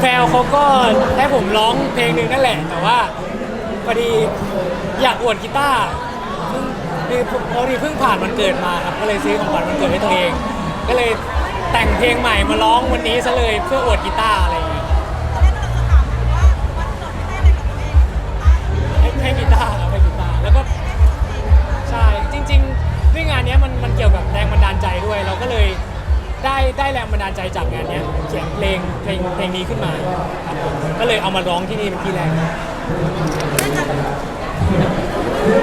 แพลวเขาก็ให้ผมร้องเพลงหนึ่งนั่นแหละ แต่ว่าพอดีอยากอวดกีตาร์เพิ่งคือพอดีเพิ่งผ่านวันเกิดมาครับก็เลยซื้อของขวัญวันเกิดให้ตัวเอง ก็เลยแต่งเพลงใหม่มาร้องวันนี้ซะเลยเพื่ออวดกีตาร์อะไร ลงเพลงเพลงนี้ขึ้นมาครับผมก็เลยเอามาร้องที่นี่เป็นที่แรก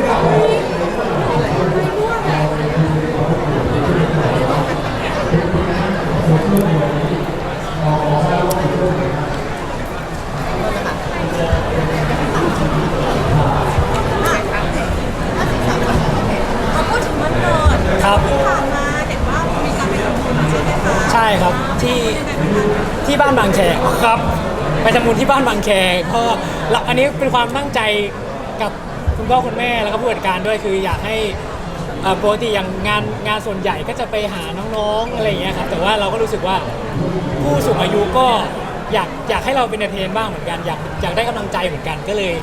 พอ คะใช่ครับที่ที่บ้านบางแคครับ ไปทำบุญที่บ้านบางแคก็เราอันนี้เป็นความตั้งใจกับคุณพ่อคุณแม่แล้วก็ผู้จัดการด้วยคืออยากให้เอ่อปกติอย่างงานงานส่วนใหญ่ก็จะไปหาน้องๆอะไรอย่างเงี้ยครับแต่ว่าเราก็รู้สึกว่าผู้สูงอายุก็อยากอยากให้เราเป็นเอนเตอร์เทนบ้างเหมือนกันอยากอยากได้กำลังใจเหมือนกันก็เลย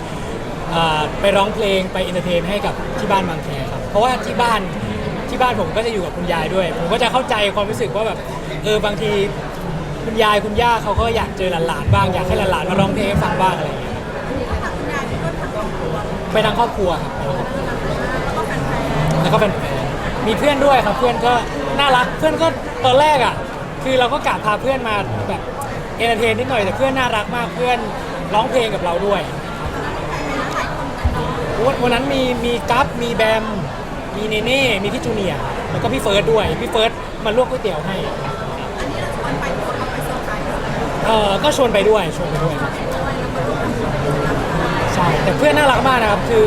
เอ่อไปร้องเพลงไปเอนเตอร์เทนให้กับที่บ้านบางแคครับ เพราะว่าที่บ้าน ที่บ้านผมก็จะอยู่กับคุณยายด้วย ผมก็จะเข้าใจความรู้สึกว่าแบบเออบางทีคุณยายคุณย่าเขาก็อยากเจอหลานๆบ้างอยากให้หลานๆมาร้องเพลงให้ฟังบ้างอะไรอย่างเงี้ยไปทางครอบครัวครับแล้วก็เป็นมีเพื่อนด้วยครับเพื่อนก็น่ารักเพื่อนก็ตอนแรกอะ คือเราก็กะพาเพื่อนมาแบบเอนเตอร์เทนนิดหน่อยแต่เพื่อนน่ารักมากเพื่อนร้องเพลงกับเราด้วยวันวันนั้นมีมีกัฟมีแบม มีเนเน่ มีพี่จูเนียร์แล้วก็พี่เฟิร์สด้วย พี่เฟิร์สมาลวกก๋วยเตี๋ยวให้ๆอันนี้เราชวนไปทุกคนไปเซอร์ไพรส์ด้วยเออก็ชวนไปด้วยชวนไปด้วยครับใช่แต่เพื่อนน่ารักมากนะครับคือ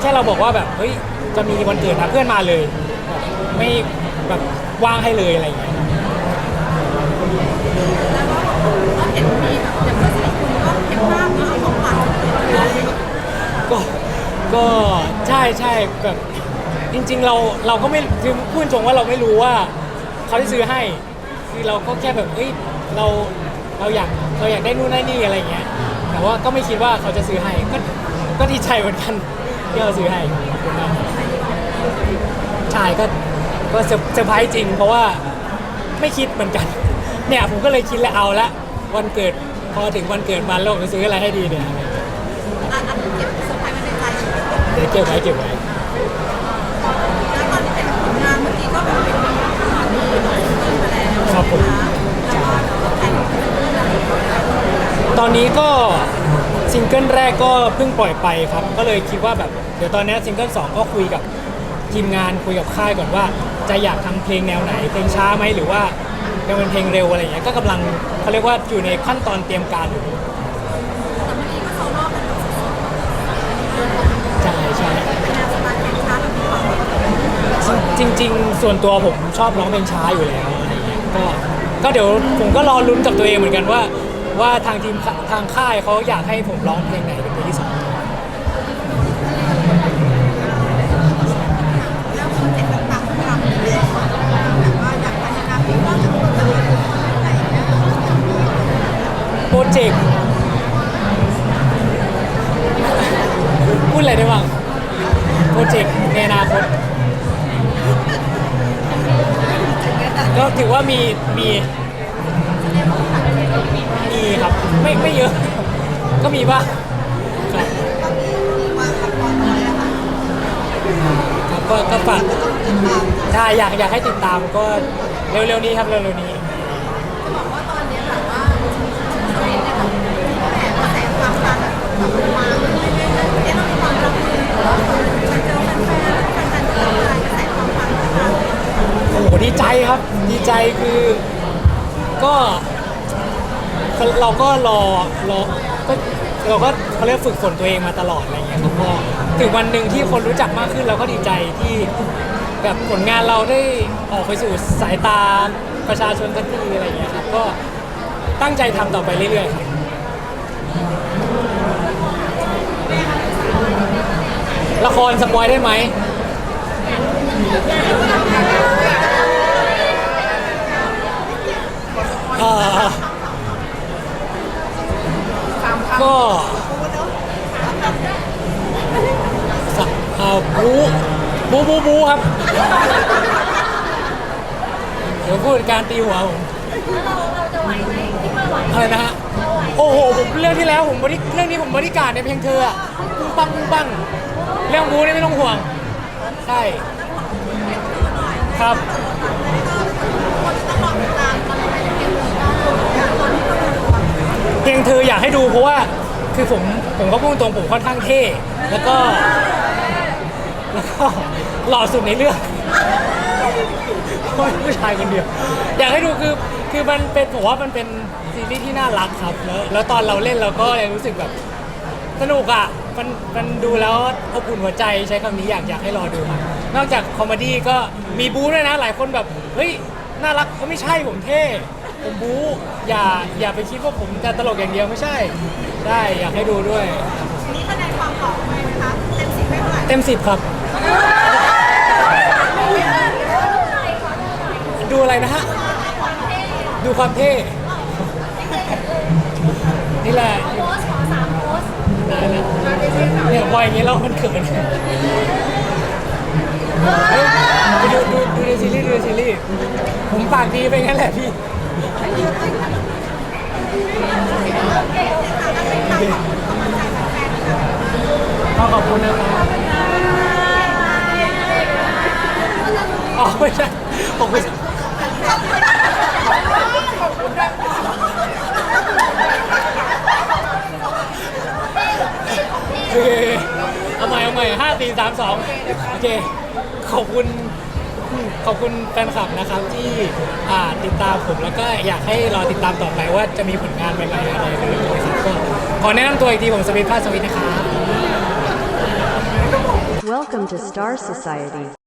แค่เราบอกว่าแบบเฮ้ยจะมีวันเกิดนะเพื่อนมาเลยแบบไม่แบบว่างให้เลยอะไรอย่างเงี้ยก็เห็นมีแบบอย่างเพื่อนสนิทคุณก็เห็นภาพแล้วเอาของขวัญมาให้ก็ก็ใช่ใช่แบบ จริง ๆ เราเราก็ไม่คือพูดตรงว่าเราไม่รู้ว่าเขาจะซื้อให้ คือเราก็แค่แบบเฮ้ยเราเราอยากเราอยากได้นู่นได้นี่อะไรอย่างเงี้ย แต่ว่าก็ไม่คิดว่าเขาจะซื้อให้ก็ก็ดีใจเหมือนกันที่เขาซื้อให้ขอบคุณมากครับใช่ก็ก็เซอร์เซอร์ไพรส์จริง เพราะว่าไม่คิดเหมือนกัน เนี่ยผมก็เลยคิดแล้วเอาละวันเกิดพอถึงวันเกิดมันเราจะซื้ออะไรให้ดีเนี่ยอันอันเก็บเซอร์ไพรส์ไว้ในใจใช่ไหมเดี๋ยวเก็บไว้เก็บไว้แล้วตอนที่เห็นผลงานเมื่อกี้ก็แบบเป็นข่าวดีของเพื่อนมาแล้ว ครับผมตอนนี้ก็ซิงเกิลแรกก็เพิ่งปล่อยไปครับ ก็เลยคิดว่าแบบเดี๋ยวตอนนี้ซิงเกิลสองก็คุยกับทีมงานคุยกับค่ายก่อนว่า จะอยากทำเพลงแนวไหน เพลงช้าไหมหรือว่าจะเป็นเพลงเร็วอะไรอย่างเงี้ยก็กำลังเขาเรียกว่าอยู่ในขั้นตอนเตรียมการอยู่แต่เมื่อกี้ก็โซโล่เป็นแบใช่ใช่จริง ๆ ส่วนตัวผมชอบร้องเพลงช้าอยู่แล้ว ก็ก็เดี๋ยวผมก็รอลุ้นกับตัวเองเหมือนกันว่า ว่าทางทีมทางค่ายเขาอยากให้ผมร้องเพลงไหนเป็นเพลงที่สองแล้วโปรเจกต่างๆของเราเรื่องของแบบว่าอยากพัฒนาเพลงว่าจะเป็นอะไรอย่างเงี้ยโปรเจกต์พูดอะไรได้บ้างโปรเจกต์ในอนาคต ก็ถือว่ามีมีมีครับไม่ไม่เยอะ ก็มีบ้างครับครับก็ก็ฝากถ้าใช่อยากอยากให้ติดตามก็เร็วๆนี้ครับเร็วๆนี้ ครับดีใจคือก็เราก็รอรอก็เราก็เขาเรียกฝึกฝนตัวเองมาตลอดอะไรเงี้ยครับพอถึงวันหนึ่งที่คนรู้จักมากขึ้นเราก็ดีใจที่แบบผลงานเราได้ออกไปสู่สายตาประชาชนสักทีอะไรเงี้ยครับก็ตั้งใจทำต่อไปเรื่อยๆครับละครสปอยได้ไหม เอ่อ ก็สะเอ่อบูบูบูบูครับ เดี๋ยวพูดการตีหัวผมเราเราจะไหวไหมคิดว่าไหวอะไรนะฮะโอ้โหผมเรื่องที่แล้วผมบริเรื่องนี้ผมบริการในเพียงเธออะปุ้งปังปุ้งปังเรื่องบูนี่ไม่ต้องห่วง ใช่ ครับ เพียงเธออยากให้ดูเพราะว่า คือผมผมก็พูดตรงผมค่อนข้างเท่แล้วก็ แล้วก็หล่อสุดในเรื่องเพราะเป็นผู้ชายคนเดียว อยากให้ดูคือคือมันเป็นผมว่ามันเป็นซีรีส์ที่น่ารักครับแล้วแล้วตอนเราเล่นเราก็เลยรู้สึกแบบสนุกอะมันมันดูแล้วอบอุ่นหัวใจใช้คำนี้อยากอยากให้รอดูครับนอกจากคอมเมดี้ก็มีบู๊ด้วยนะ หลายคนแบบเฮ้ยน่ารักก็ไม่ใช่ผมเท่ผมบู๊อย่าอย่าไปคิดว่าผมจะตลกอย่างเดียวไม่ใช่ได้อยากให้ดูด้วย นี่คะแนนความหล่อไหมนะคะ เต็มสิบไม่เท่าไหร่ เต็มสิบครับ ดูอะไรนะฮะ ดูความเท่ นี่แหละโพสขอสามโพสได้นะเนี่ยพออย่างนี้เรามันเขินเฮ้ยไปดูดูดูในซีรีส์ดูในซีรีส์ผมปากดีไปงั้นแหละพี่ก็ขอบคุณนะครับ ไม่ใช่ผมไม่ใช่โอเคเอาใหม่เอาใหม่ห้าสี่สามสองโอเค ขอบคุณ ขอบคุณแฟนคลับนะครับที่อ่าติดตามผมแล้วก็อยากให้รอติดตามต่อไปว่าจะมีผลงานใหม่ๆอะไรในเรื่องนี้ครับก็ขอแนะนำตัวอีกทีผมสมิธพาสวิทนะครับ Welcome to Star Society.